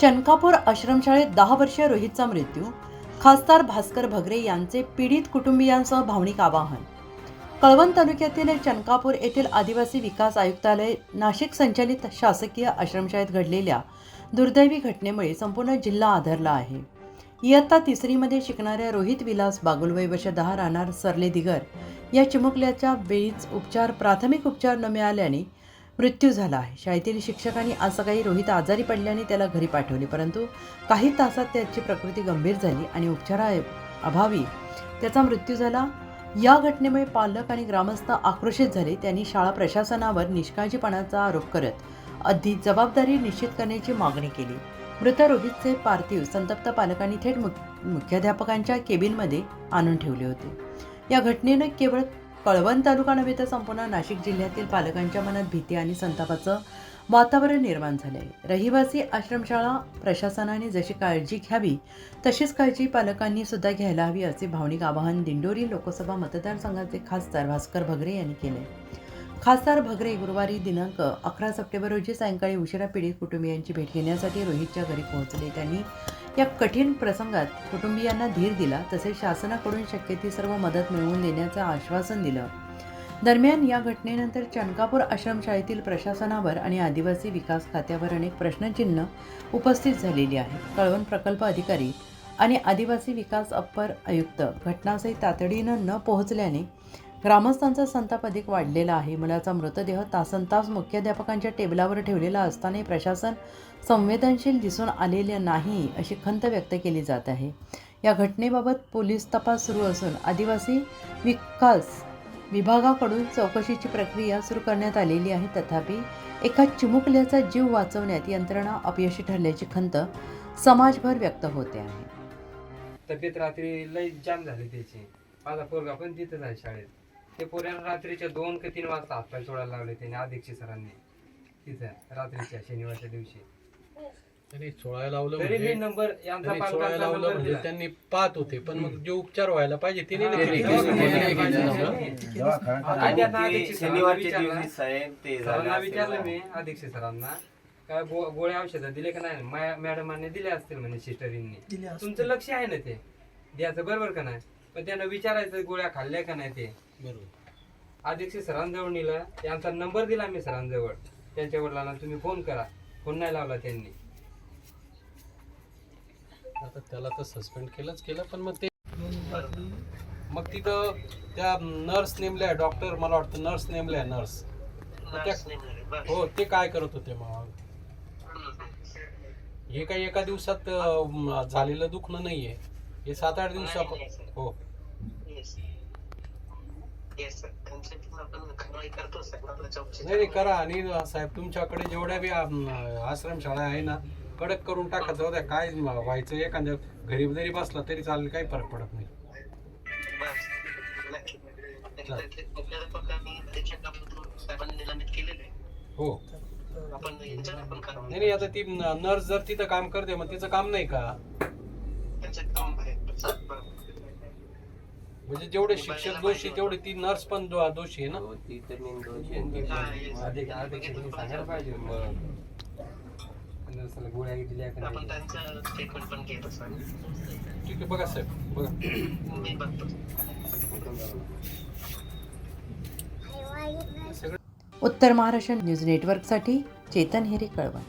चनकापूर आश्रमशाळेत दहा वर्षीय रोहितचा मृत्यू. खासदार भास्कर भगरे यांचे पीडित कुटुंबियांसह भावनिक आवाहन. कळवण तालुक्यातील चनकापूर येथील आदिवासी विकास आयुक्तालय नाशिक संचालित शासकीय आश्रमशाळेत घडलेल्या दुर्दैवी घटनेमुळे संपूर्ण जिल्हा आधारला आहे. इयत्ता तिसरीमध्ये शिकणाऱ्या रोहित विलास बागुलवय वर्ष दहा राहणार सरले दिगर. या चिमुकल्याच्या वेळीच उपचार प्राथमिक उपचार न मिळाल्याने मृत्यू झाला आहे. शाळेतील शिक्षकांनी आज सकाळी रोहित आजारी पडल्याने त्याला घरी पाठवले परंतु काही तासात त्याची प्रकृती गंभीर झाली आणि उपचारा अभावी. त्याचा मृत्यू झाला. या घटनेमुळे पालक आणि ग्रामस्थ आक्रोशित झाले. त्यांनी शाळा प्रशासनावर निष्काळजीपणाचा आरोप करत अधिक जबाबदारी निश्चित करण्याची मागणी केली. मृत रोहितचे पार्थिव संतप्त पालकांनी थेट मुख- मुख्याध्यापकांच्या केबिनमध्ये आणून ठेवले होते. या घटनेनं केवळ कळवण तालुका नव्हे तर संपूर्ण नाशिक जिल्ह्यातील पालकांच्या मनात भीती आणि संतापाचं वातावरण निर्माण झालंय. आहे रहिवासी आश्रमशाळा प्रशासनाने जशी काळजी घ्यावी तशीच काळजी पालकांनी सुद्धा घ्यायला हवी असे भावनिक आवाहन दिंडोरी लोकसभा मतदारसंघाचे खासदार भास्कर भगरे यांनी केले खासदार भगरे गुरुवारी दिनांक अकरा सप्टेंबर रोजी सायंकाळी उशिरा पीडित कुटुंबियांची भेट घेण्यासाठी रोहितच्या घरी पोहोचले. त्यांनी या कठीण प्रसंगात कुटुंबियांना धीर दिला तसेच शासनाकडून शक्य ती सर्व मदत मिळवून देण्याचं आश्वासन दिलं. दरम्यान या घटनेनंतर चनकापूर आश्रमशाळेतील प्रशासनावर आणि आदिवासी विकास खात्यावर अनेक प्रश्नचिन्ह उपस्थित झालेली आहेत. कळवण प्रकल्प अधिकारी आणि आदिवासी विकास अप्पर आयुक्त घटनासही तातडीनं न पोहोचल्याने ग्रामस्थांचा संताप अधिक वाढलेला आहे. मुलाचा मृतदेह तासनतास मुख्याध्यापकांच्या टेबलावर ठेवलेला असतानाही प्रशासन संवेदनशील दिसून आलेले नाही अशी खंत व्यक्त केली जात आहे. या घटनेबाबत पोलीस तपास सुरू असून आदिवासी विकास विभागाकडून चौकशीची प्रक्रिया सुरू करण्यात आलेली आहे. तथापि एका चिमुकल्याचा जीव वाचवण्यात यंत्रणा अपयशी ठरल्याची खंत समाजभर व्यक्त होते आहे. तब्येत रात्री लय जाम झाली त्याची. माझा पोरगा पण तिथं आहे शाळेत. ते पोऱ्याला रात्रीच्या दोन का तीन वाजता हातपाय सोडायला लावले त्याने अध्यक्ष सरांनी. तिथं रात्रीच्या शनिवारच्या दिवशी. त्यांनी सोळायला लावलं तरी मी म्हणजे नंबर यांचा त्यांनी सोळायला पालकांचा लावलं नंबर म्हणजे दिला. त्यांनी पाहत होते पण मग जे उपचार व्हायला पाहिजे ते नाही हा, केले. ते अध्यक्ष सरांना शनिवारच्या विचारलं- दिवशी साहेब ते झालं सरांना असेल. विचारलं मी अध्यक्ष सरांना. काय गो- गोळ्या औषधं दिले का नाही? मा- मॅडमांनी दिले असतील म्हणे सिस्टरींनी तुमचं लक्ष आहे ना ते? द्यायचं बरोबर का नाही? पण त्यांना विचारायचं गोळ्या खाल्ल्या का नाही ते? बरोबर. अध्यक्ष सरांजवळ नेलं त्यांचा नंबर दिला मी सरांजवळ. त्यांच्या वडिलांना तुम्ही फोन करा. फोन नाही लावला त्यांनी. आता त्याला तर सस्पेंड केलंच केलं पण मग ते मग तिथं त्या नर्स नेमल्या डॉक्टर मला वाटतं नर्स नेमल्या नर्स हो ते काय करत होते मग? हे काही एका दिवसात अं, झालेलं दुखणं नाहीये. हे सात आठ दिवसा हो. नाही नाही करा. आणि साहेब तुमच्याकडे जेवढ्या बी आश्रमशाळा आहे ना कडक करून टाका. जाऊ द्या काय व्हायचं एखाद्या घरी जरी बसला तरी चालेल काही फरक पडत नाही. हो. नाही नाही आता ती नर्स जर तिथं काम करते मग तिचं काम नाही का? म्हणजे जेवढे शिक्षक दोषी तेवढे ती नर्स पण दोषी आहे ना? हो, ती तर मेन दोषी सांगायला पाहिजे. ठीक आहे बघा साहेब. बघा. उत्तर महाराष्ट्र न्यूज नेटवर्कसाठी Chetan Hire Kalwan.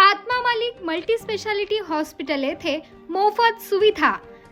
Atma Malik multi speciality hospital येथे मोफत सुविधा.